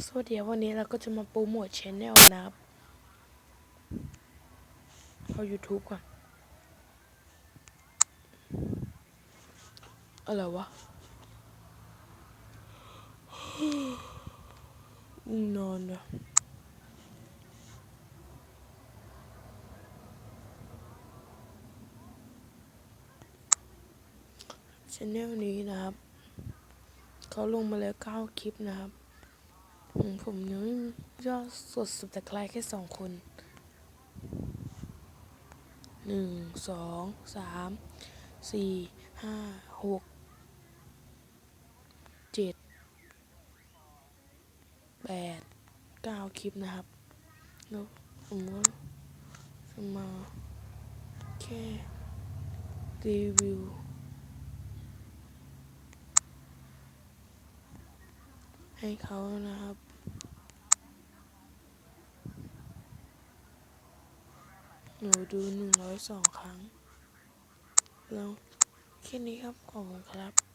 สวัสดีวันนี้เราก็จะมาโปรโมทชแนลนะครับเอา YouTube ก่อน อะไรวะนอนเลยชแนลนี้นะครับ เขาลงมาแล้วเก้าคลิปนะครับ อืมผมยังไม่ยอดสดสุดแต่ใครแค่สองคนหนึ่งสองสามสี่ห้าหกเจ็ดแปดเก้าคลิปนะครับแล้วผมก็จะมาแค่รีวิว ให้เขานะครับ หนูดูหนึ่งร้อยสองครั้ง แล้วแค่นี้ครับ ขอบคุณครับ